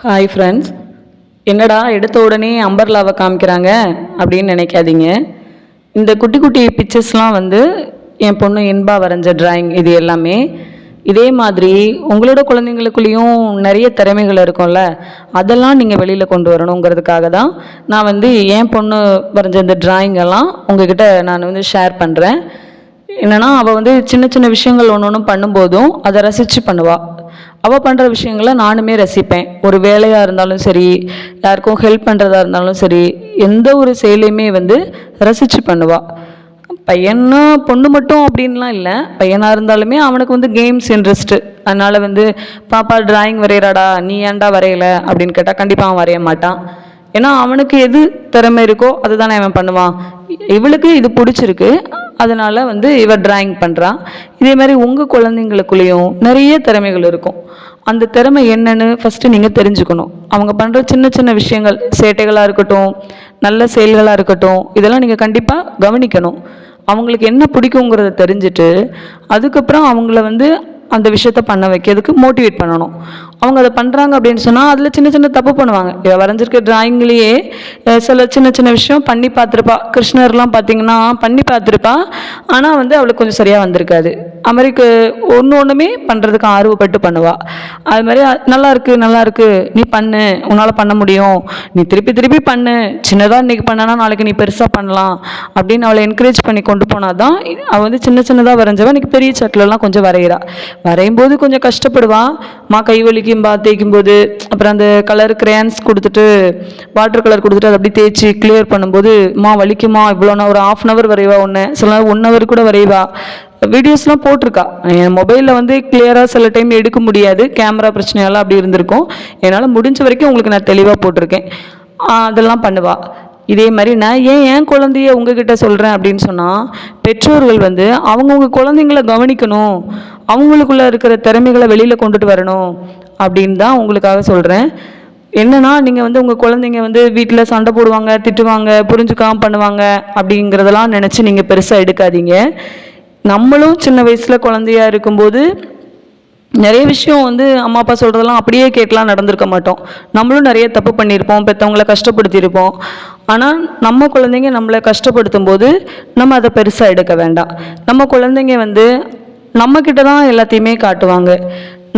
Hi friends என்னடா எடுத்த உடனே அம்பர்லாவை காமிக்கிறாங்க அப்படின்னு நினைக்காதீங்க. இந்த குட்டி குட்டி பிக்சர்ஸ்லாம் வந்து என் பொண்ணு இன்பா வரைஞ்ச டிராயிங் இது எல்லாமே. இதே மாதிரி உங்களோட குழந்தைங்களுக்குள்ளேயும் நிறைய திறமைகள் இருக்கும்ல. அதெல்லாம் நீங்கள் வெளியில் கொண்டு வரணுங்கிறதுக்காக தான் நான் வந்து என் பொண்ணு வரைஞ்ச இந்த ட்ராயிங்கெல்லாம் உங்ககிட்ட நான் வந்து ஷேர் பண்ணுறேன் என்னன்னா அவள் வந்து சின்ன சின்ன விஷயங்கள் ஒன்று ஒன்று பண்ணும்போதும் அதை ரசித்து பண்ணுவாள் அவள் பண்ணுற விஷயங்களை நானுமே ரசிப்பேன். ஒரு வேலையாக இருந்தாலும் சரி யாருக்கும் ஹெல்ப் பண்ணுறதா இருந்தாலும் சரி எந்த ஒரு செயலையுமே வந்து ரசித்து பண்ணுவாள் பையனும் பொண்ணு மட்டும் அப்படின்லாம் இல்லை. பையனாக இருந்தாலுமே அவனுக்கு வந்து கேம்ஸ் இன்ட்ரெஸ்ட்டு அதனால் வந்து பாப்பா டிராயிங் வரைகிறாடா நீ ஏன்டா வரையலை? அப்படின்னு கேட்டால் கண்டிப்பாக அவன் வரைய மாட்டான். ஏன்னா அவனுக்கு எது திறமை இருக்கோ அதுதானே அவன் பண்ணுவான். இவளுக்கு இது பிடிச்சிருக்கு. அதனால் வந்து இவ டிராயிங் பண்ணுறான் இதே மாதிரி உங்கள் குழந்தைங்களுக்குள்ளேயும் நிறைய திறமைகள் இருக்கும். அந்த திறமை என்னன்னு ஃபஸ்ட்டு நீங்கள் தெரிஞ்சுக்கணும். அவங்க பண்ணுற சின்ன சின்ன விஷயங்கள் சேட்டைகளாக இருக்கட்டும் நல்ல செயல்களாக இருக்கட்டும் இதெல்லாம் நீங்கள் கண்டிப்பாக கவனிக்கணும். அவங்களுக்கு என்ன பிடிக்குங்கிறத தெரிஞ்சுட்டு அதுக்கப்புறம் அவங்கள வந்து அந்த விஷயத்த பண்ண வைக்கிறதுக்கு மோட்டிவேட் பண்ணணும். அவங்க அதை பண்ணுறாங்க அப்படின்னு சொன்னால் அதில் சின்ன சின்ன தப்பு பண்ணுவாங்க. இவ வரைஞ்சிருக்க டிராயிங்லேயே சில சின்ன சின்ன விஷயம் பண்ணி பார்த்துருப்பா. கிருஷ்ணர்லாம் பார்த்தீங்கன்னா பண்ணி பார்த்துருப்பா. ஆனால் வந்து அவளுக்கு கொஞ்சம் சரியாக வந்திருக்காது. அது மாதிரி ஒன்று ஒன்றுமே பண்ணுறதுக்கு ஆர்வப்பட்டு பண்ணுவாள் அது மாதிரி நல்லா இருக்குது நல்லா இருக்குது நீ பண்ணு உன்னால் பண்ண முடியும். நீ திருப்பி திருப்பி பண்ணு. சின்னதாக இன்றைக்கி பண்ணனா நாளைக்கு நீ பெருசாக பண்ணலாம். அப்படின்னு அவளை என்கரேஜ் பண்ணி கொண்டு போனால் தான் அவள் வந்து சின்ன சின்னதாக வரைஞ்சவன் இன்றைக்கி பெரிய சட்டிலெலாம் கொஞ்சம் வரைகிறா வரையும் போது கொஞ்சம் கஷ்டப்படுவான் மா கை வலிக்கும்பா தேய்க்கும் போது அப்புறம் அந்த கலர் கிரேன்ஸ் கொடுத்துட்டு வாட்டர் கலர் கொடுத்துட்டு அதை அப்படியே தேய்ச்சி கிளியர் பண்ணும்போது மா வலிக்குமா? இவ்வளோ நான் ஒரு ஆஃப் அன் ஹவர் வரைவா ஒன்று சில ஒன் ஹவர் கூட வரைவா. வீடியோஸ்லாம் போட்டிருக்கா. என் மொபைலில் வந்து கிளியராக சில டைம் எடுக்க முடியாது. கேமரா பிரச்சனையெல்லாம் அப்படி இருந்திருக்கும். என்னால் முடிஞ்ச வரைக்கும் உங்களுக்கு நான் தெளிவாக போட்டிருக்கேன். அதெல்லாம் பண்ணுவா. இதே மாதிரி நான் ஏன் என் குழந்தைய உங்ககிட்ட சொல்கிறேன் அப்படின்னு சொன்னால் பெற்றோர்கள் வந்து அவங்கவுங்க குழந்தைங்கள கவனிக்கணும். அவங்களுக்குள்ள இருக்கிற திறமைகளை வெளியில் கொண்டுட்டு வரணும் அப்படின்னு தான் உங்களுக்காக சொல்கிறேன் என்னன்னா நீங்கள் வந்து உங்கள் குழந்தைங்க வந்து வீட்டில் சண்டை போடுவாங்க திட்டுவாங்க புரிஞ்சுக்காம பண்ணுவாங்க அப்படிங்கிறதெல்லாம் நினச்சி நீங்கள் பெருசாக எடுக்காதீங்க. நம்மளும் சின்ன வயசில் குழந்தையா இருக்கும்போது நிறைய விஷயம் வந்து அம்மா அப்பா சொல்கிறதெல்லாம் அப்படியே கேட்கலாம் நடந்திருக்க மாட்டோம். நம்மளும் நிறைய தப்பு பண்ணியிருப்போம் பெற்றவங்கள கஷ்டப்படுத்தியிருப்போம். ஆனால் நம்ம குழந்தைங்க நம்மளை கஷ்டப்படுத்தும் போது நம்ம அதை பெருசாக எடுக்க வேண்டாம். நம்ம குழந்தைங்க வந்து நம்மக்கிட்ட தான் எல்லாத்தையுமே காட்டுவாங்க.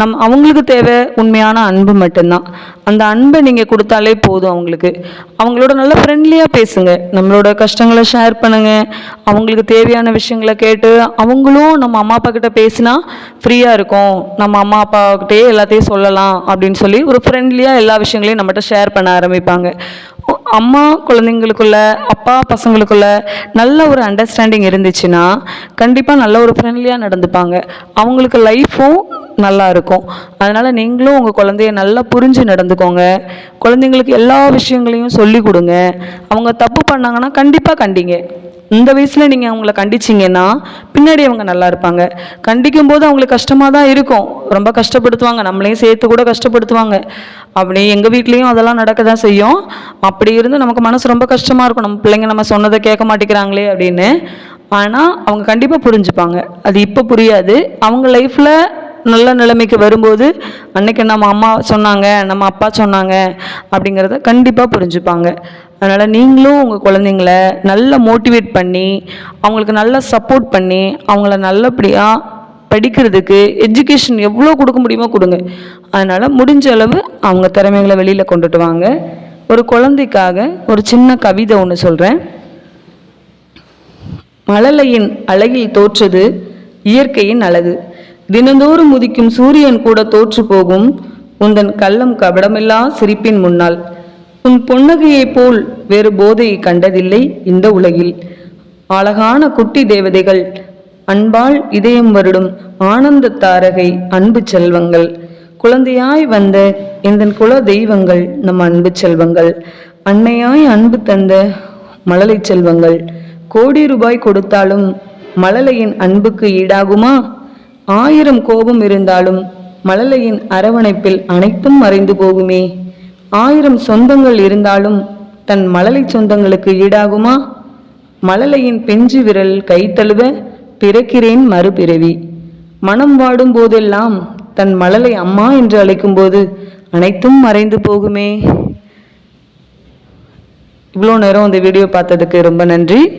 நம் அவங்களுக்கு தேவை உண்மையான அன்பு மட்டும்தான். அந்த அன்பை நீங்கள் கொடுத்தாலே போதும் அவங்களுக்கு. அவங்களோட நல்ல ஃப்ரெண்ட்லியாக பேசுங்க. நம்மளோட கஷ்டங்களை ஷேர் பண்ணுங்கள் அவங்களுக்கு தேவையான விஷயங்களை கேட்டு அவங்களும் நம்ம அம்மா அப்பா கிட்ட பேசினா ஃப்ரீயாக இருக்கும். நம்ம அம்மா அப்பாக்கிட்டே எல்லாத்தையும் சொல்லலாம் அப்படின்னு சொல்லி ஒரு ஃப்ரெண்ட்லியாக எல்லா விஷயங்களையும் நம்மகிட்ட ஷேர் பண்ண ஆரம்பிப்பாங்க. அம்மா குழந்தைங்களுக்குள்ள அப்பா பசங்களுக்குள்ள நல்ல ஒரு அண்டர்ஸ்டாண்டிங் இருந்துச்சுன்னா கண்டிப்பாக நல்ல ஒரு ஃப்ரெண்ட்லியாக நடந்துப்பாங்க. அவங்களுக்கு லைஃப்பும் நல்லா இருக்கும் அதனால் நீங்களும் உங்கள் குழந்தைய நல்லா புரிஞ்சு நடந்துக்கோங்க. குழந்தைங்களுக்கு எல்லா விஷயங்களையும் சொல்லி கொடுங்க. அவங்க தப்பு பண்ணாங்கன்னா கண்டிப்பாக கண்டிங்க. இந்த வயசில் நீங்கள் அவங்கள கண்டிச்சிங்கன்னா பின்னாடி அவங்க நல்லா இருப்பாங்க. கண்டிக்கும் போது அவங்களுக்கு கஷ்டமாக தான் இருக்கும். ரொம்ப கஷ்டப்படுத்துவாங்க. நம்மளையும் சேர்த்து கூட கஷ்டப்படுத்துவாங்க. அப்படி எங்கள் வீட்லேயும் அதெல்லாம் நடக்க தான் செய்யும். அப்படி இருந்து நமக்கு மனசு ரொம்ப கஷ்டமாக இருக்கும். நம்ம பிள்ளைங்க நம்ம சொன்னதை கேட்க மாட்டேங்கிறாங்களே அப்படின்னு. ஆனால் அவங்க கண்டிப்பாக புரிஞ்சுப்பாங்க. அது இப்போ புரியாது. அவங்க லைஃப்பில் நல்ல நிலைமைக்கு வரும்போது அன்னைக்கு நம்ம அம்மா சொன்னாங்க நம்ம அப்பா சொன்னாங்க அப்படிங்கிறத கண்டிப்பாக புரிஞ்சுப்பாங்க. அதனால் நீங்களும் உங்கள் குழந்தைங்கள நல்லா மோட்டிவேட் பண்ணி அவங்களுக்கு நல்லா சப்போர்ட் பண்ணி அவங்கள நல்லபடியாக படிக்கிறதுக்கு எஜுகேஷன் எவ்வளோ கொடுக்க முடியுமோ கொடுங்க. அதனால் முடிஞ்ச அளவு அவங்க திறமைகளை வெளியில் கொண்டுட்டு வாங்க. ஒரு குழந்தைக்காக ஒரு சின்ன கவிதை ஒன்று சொல்கிறேன் மழலையின் அழகில் தோற்றது இயற்கையின் அழகு. தினந்தோறும் உதிக்கும் சூரியன் கூட தோற்று போகும். உந்தன் கள்ளம் கபடமில்லா சிரிப்பின் முன்னால். உன் பொன்னகையைப் போல் வேறு போதையை கண்டதில்லை இந்த உலகில். அழகான குட்டி தேவதைகள் அன்பால் இதயம் வருடும் ஆனந்த தாரகை அன்பு செல்வங்கள். குழந்தையாய் வந்த எந்தன் குல தெய்வங்கள் நம் அன்பு செல்வங்கள். அன்னையாய் அன்பு தந்த மழலை செல்வங்கள். கோடி ரூபாய் கொடுத்தாலும் மழலையின் அன்புக்கு ஈடாகுமா? ஆயிரம் கோபம் இருந்தாலும் மழலையின் அரவணைப்பில் அனைத்தும் மறைந்து போகுமே. ஆயிரம் சொந்தங்கள் இருந்தாலும் தன் மழலை சொந்தங்களுக்கு ஈடாகுமா? மழலையின் பெஞ்சு விரல் கைத்தழுவ பிறக்கிறேன் மறுபிறவி. மனம் வாடும் போதெல்லாம் தன் மழலை அம்மா என்று அழைக்கும்போது அனைத்தும் மறைந்து போகுமே. இவ்வளோ நேரம் இந்த வீடியோ பார்த்ததுக்கு ரொம்ப நன்றி.